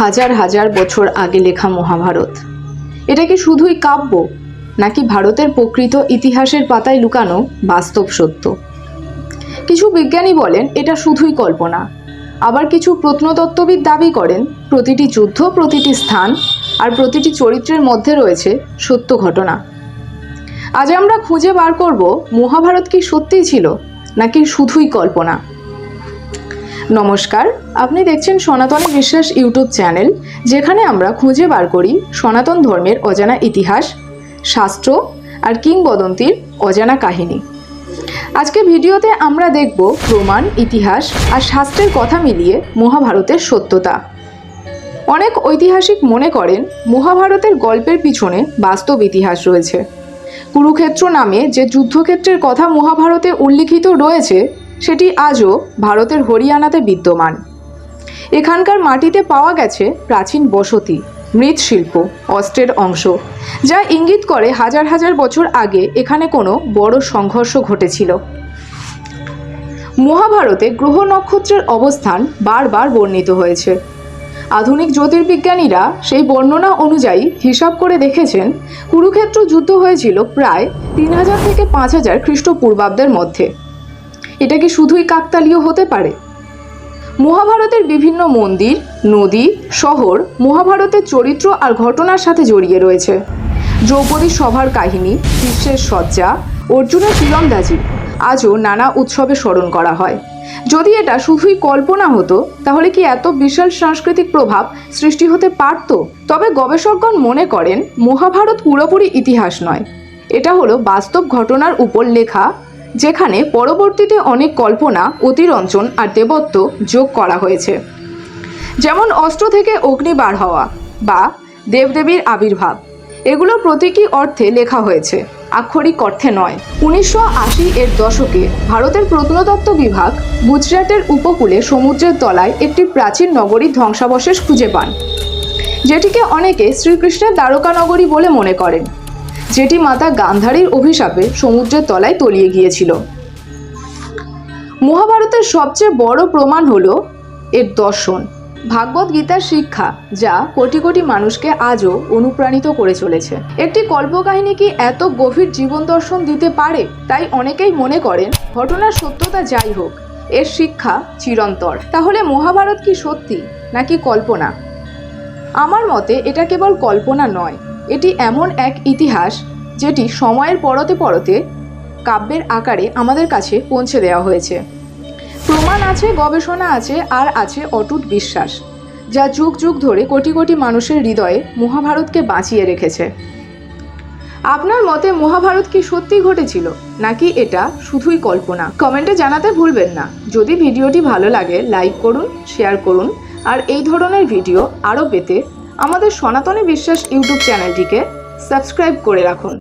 হাজার হাজার বছর আগে লেখা মহাভারত। এটা কি শুধুই কাব্য, নাকি ভারতের প্রকৃত ইতিহাসের পাতায় লুকানো বাস্তব সত্য? কিছু বিজ্ঞানী বলেন এটা শুধুই কল্পনা। আবার কিছু প্রত্নতত্ত্ববিদ দাবি করেন, প্রতিটি যুদ্ধ, প্রতিটি স্থান আর প্রতিটি চরিত্রের মধ্যে রয়েছে সত্য ঘটনা। আজ আমরা খুঁজে বার করব মহাভারত কি সত্যিই ছিল, নাকি শুধুই কল্পনা। নমস্কার, আপনি দেখছেন সনাতনী বিশ্বাস ইউটিউব চ্যানেল, যেখানে আমরা খুঁজে বার করি সনাতন ধর্মের অজানা ইতিহাস, শাস্ত্র আর কিংবদন্তির অজানা কাহিনী। আজকে ভিডিওতে আমরা দেখব প্রমাণ, ইতিহাস আর শাস্ত্রের কথা মিলিয়ে মহাভারতের সত্যতা। অনেক ঐতিহাসিক মনে করেন মহাভারতের গল্পের পিছনে বাস্তব ইতিহাস রয়েছে। কুরুক্ষেত্র নামে যে যুদ্ধক্ষেত্রের কথা মহাভারতে উল্লিখিত রয়েছে সেটি আজও ভারতের হরিয়ানাতে বিদ্যমান। এখানকার মাটিতে পাওয়া গেছে প্রাচীন বসতি, মৃৎশিল্প, অস্ত্রের অংশ, যা ইঙ্গিত করে হাজার হাজার বছর আগে এখানে কোনো বড় সংঘর্ষ ঘটেছিল। মহাভারতে গ্রহ নক্ষত্রের অবস্থান বারবার বর্ণিত হয়েছে। আধুনিক জ্যোতির্বিজ্ঞানীরা সেই বর্ণনা অনুযায়ী হিসাব করে দেখেছেন, কুরুক্ষেত্র যুদ্ধ হয়েছিল প্রায় তিন হাজার থেকে পাঁচ হাজার খ্রিস্টপূর্বাব্দের মধ্যে। এটা কি শুধুই কাকতালীয় হতে পারে? মহাভারতের বিভিন্ন মন্দির, নদী, শহর মহাভারতের চরিত্র আর ঘটনার সাথে জড়িয়ে রয়েছে। দ্রৌপদী সভার কাহিনী বিশ্বের সজ্জা অর্জুনের তীরন্দাজি, আজও নানা উৎসবে স্মরণ করা হয়। যদি এটা শুধুই কল্পনা হতো, তাহলে কি এত বিশাল সাংস্কৃতিক প্রভাব সৃষ্টি হতে পারত? তবে গবেষকগণ মনে করেন, মহাভারত পুরোপুরি ইতিহাস নয়। এটা হলো বাস্তব ঘটনার উপর লেখা যেখানে পরবর্তীতে অনেক কল্পনা, অতিরঞ্জন আর দেবত্ব যোগ করা হয়েছে। যেমন অস্ত্র থেকে অগ্নি বার হওয়া বা দেবদেবীর আবির্ভাব। এগুলো প্রতীকী অর্থে লেখা হয়েছে। আক্ষরিক অর্থে নয়। উনিশশো আশি এর দশকে ভারতের প্রত্নতত্ত্ব বিভাগ গুজরাটের উপকূলে সমুদ্রের তলায় একটি প্রাচীন নগরীর ধ্বংসাবশেষ খুঁজে পান, যেটিকে অনেকে শ্রীকৃষ্ণের দ্বারকা নগরী বলে মনে করেন। যেটি মাতা গান্ধারীর অভিশাপে সমুদ্রের তলায় তলিয়ে গিয়েছিল। মহাভারতের সবচেয়ে বড় প্রমাণ হল এর দর্শন। ভাগবত গীতার শিক্ষা যা কোটি কোটি মানুষকে আজও অনুপ্রাণিত করে চলেছে। একটি কল্পকাহিনী কি এত গভীর জীবন দর্শন দিতে পারে? তাই অনেকেই মনে করেন, ঘটনার সত্যতা যাই হোক, এর শিক্ষা চিরন্তর তাহলে মহাভারত কি সত্যি নাকি কল্পনা? আমার মতে এটা কেবল কল্পনা নয় এটি এমন এক ইতিহাস যেটি সময়ের পরতে পরতে কাব্যের আকারে আমাদের কাছে পৌঁছে দেওয়া হয়েছে। প্রমাণ আছে, গবেষণা আছে, আর আছে অটুট বিশ্বাস, যা যুগ যুগ ধরে কোটি কোটি মানুষের হৃদয়ে মহাভারতকে বাঁচিয়ে রেখেছে। আপনার মতে মহাভারত কি সত্যি ঘটেছিল, নাকি এটা শুধুই কল্পনা? কমেন্টে জানাতে ভুলবেন না। যদি ভিডিওটি ভালো লাগে, লাইক করুন, শেয়ার করুন, আর এই ধরনের ভিডিও আরও পেতে আমাদের সনাতনী বিশ্বাস ইউটিউব চ্যানেলটিকে সাবস্ক্রাইব করে রাখুন।